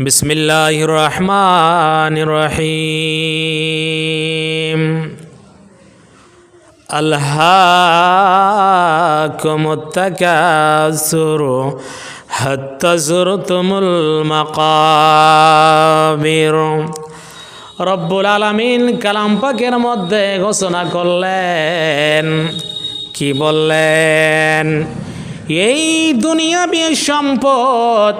بسم الله الرحمن الرحيم ألهاكم التكاثر حتى زرتم المقابر রব্বুল আলামিন কালাম পাকের মধ্যে ঘোষণা করলেন কি বললেন এই দুনিয়াবি সম্পদ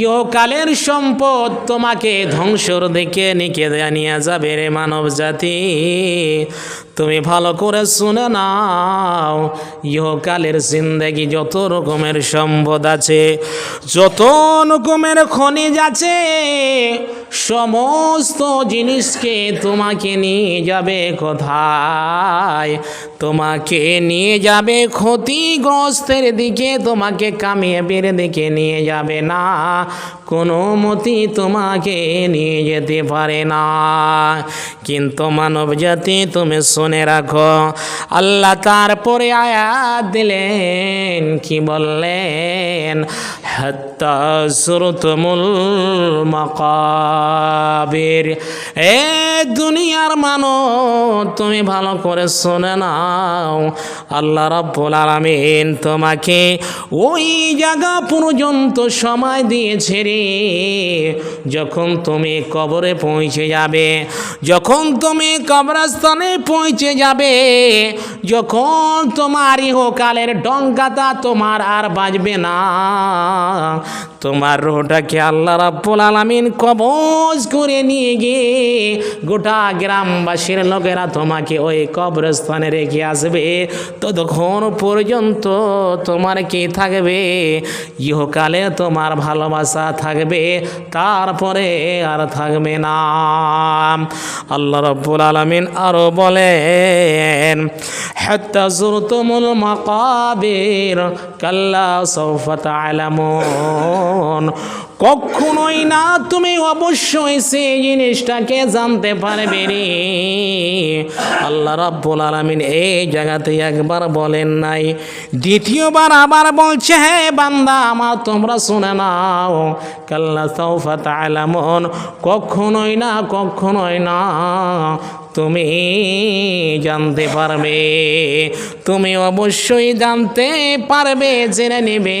ইহকালের সম্পদ তোমাকে ধ্বংসর দিকে নিকে নিয়ে যাবে রে মানব জাতি। তুমি ভালো করে শুনে নাও, ইহকালের জিন্দেগি যত রকমের সম্পদ আছে, যত রকমের খনিজ আছে সমস্ত জিনিসকে তোমাকে নিয়ে যাবে কোথায়? তোমাকে নিয়ে যাবে ক্ষতিগ্রস্তের দিকে, তোমাকে কামিয়াবের দিকে নিয়ে যাবে না। কোনো মতি তোমাকে নিয়ে যেতে পারে না। কিন্তু মানব জাতি, তুমি শুনে রাখো, আল্লাহ তারপরে আয়াত দিলেন, কি বললেন? হাত্তা সুরতমুল মাকাবির। এ দুনিয়ার মানো তুমি ভালো করে শুনে নাও। আল্লাহ রাব্বুল আলামিন তোমাকে ওই জায়গা পর্যন্ত সময় দিয়েছে রে। যখন তুমি কবরে পৌঁছে যাবে, যখন তুমি কবরস্থানে পৌঁছে যাবে, যখন তোমার ইহকালের ডঙ্কাতা তোমার আর বাজবে না। তোমার রোহটাকে আল্লাহ রাব্বুল আলামিন কবজ করে নিয়ে গিয়ে গোটা গ্রামবাসীর লোকেরা তোমাকে ওই কবরস্থানে রেখে আসবে। ততক্ষণ পর্যন্ত তোমার কি থাকবে? ইহকালে তোমার ভালোবাসা থাকবে, তারপরে আর থাকবে না। আল্লাহ রব্বুল আলমিন আরও বলেন হাত্তা জুরতুমুল মাকাবির, কাল্লা সৌফা তা'লামুন কখনোই না তুমি অবশ্যই সেই জিনিসটাকে জানতে পারবে রে। আল্লাহ রাব্বুল আলামিন এই জায়গাতে একবার বলেন নাই। দ্বিতীয়বার আবার বলছে, হে বান্দা আমার তোমরা শুনে নাও। কাল্লা সৌফা তা'লামুন কখনোই না কখনোই না। তুমি জানতে পারবে। তুমি অবশ্যই জানতে পারবে, জেনে নেবে।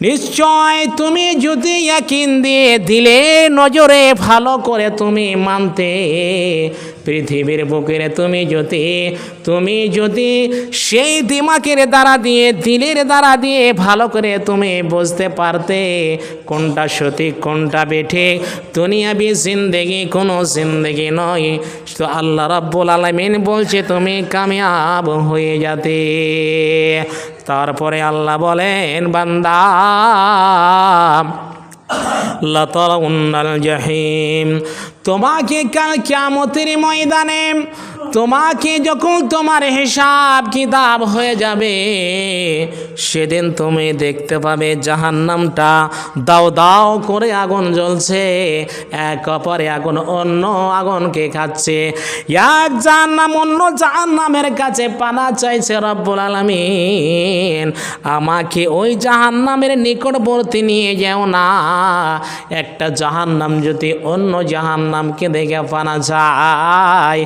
নিশ্চয় তুমি যদি ইয়াকিন দিয়ে দিলে নজরে ভালো করে তুমি মানতে। পৃথিবীর বুকের তুমি যদি তুমি যদি সেই দিমাকের দ্বারা দিয়ে, দিলের দ্বারা দিয়ে ভালো করে তুমি বুঝতে পারতে, কোনটা সঠিক কোনটা বেঠে। দুনিয়াবি জিন্দেগি কোনো জিন্দেগি নয়। তো আল্লাহ রাব্বুল আলামিন বলছে, তুমি কামিয়াব হয়ে যাতে। তারপরে আল্লাহ বলেন, বান্দা লতরউন্নাল জাহিম। তোমাকে কাল ক্যামতের ময়দানে তোমাকে যখন তোমার হিসাব কিতাব হয়ে যাবে, সেদিন তুমি দেখতে পাবে জাহান্নামটা দাও দাও করে আগুন জ্বলছে, এক অপরে আগুন অন্য আগুনকে খাচ্ছে। এক জাহান্নাম অন্য জাহান্নামের কাছে পানা চাইছে রব্বুল আলামিন। আমাকে ওই জাহান্নামের নিকটবর্তী নিয়ে যাও না। একটা জাহান্নাম যদি অন্য জাহান্নামকে দেখে পানা যায়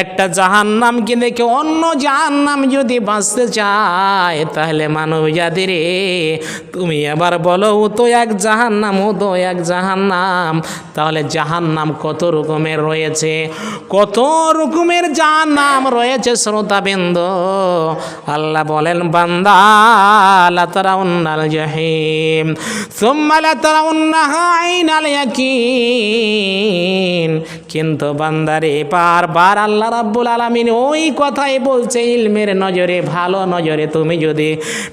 একটা জাহান্নামকে দেখে অন্য জাহান্নাম যদি বাঁচতে চায়, তাহলে মানব জাতি রে, তুমি এবার বলো, ও তো এক জাহান্নাম, ও তো এক জাহান্নাম। তাহলে জাহান্নাম কত রকমের রয়েছে? কত রকমের জাহান নাম রয়েছে শ্রোতাবিন্দ। আল্লাহ বলেন, বান্দা লাতারাউন্নাল জাহিম, সুম্মা লাতারাউন্নাহা আইনাল ইয়াকিন। কিন্তু বান্দারে, বারবার আল্লাহ রাব্বুল আলামিন ওই কথাই বলছে, ইলমের নজরে, ভালো নজরে তুমি যদি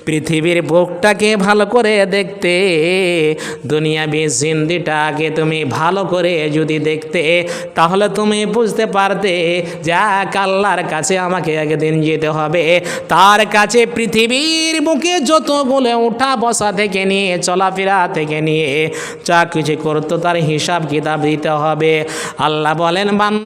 পৃথিবীর বুকটাকে ভালো করে দেখতে, দুনিয়াবি জিন্দিটাকে তুমি ভালো করে যদি দেখতে, তাহলে তুমি বুঝতে পারতে যাক আল্লাহর কাছে আমাকে একদিন যেতে হবে। তার কাছে পৃথিবীর বুকে যতগুলো উঠা বসা থেকে নিয়ে, চলাফেরা থেকে নিয়ে যা কিছু করতো তার হিসাব কিতাব দিতে হবে। আল্লাহ বলেন বান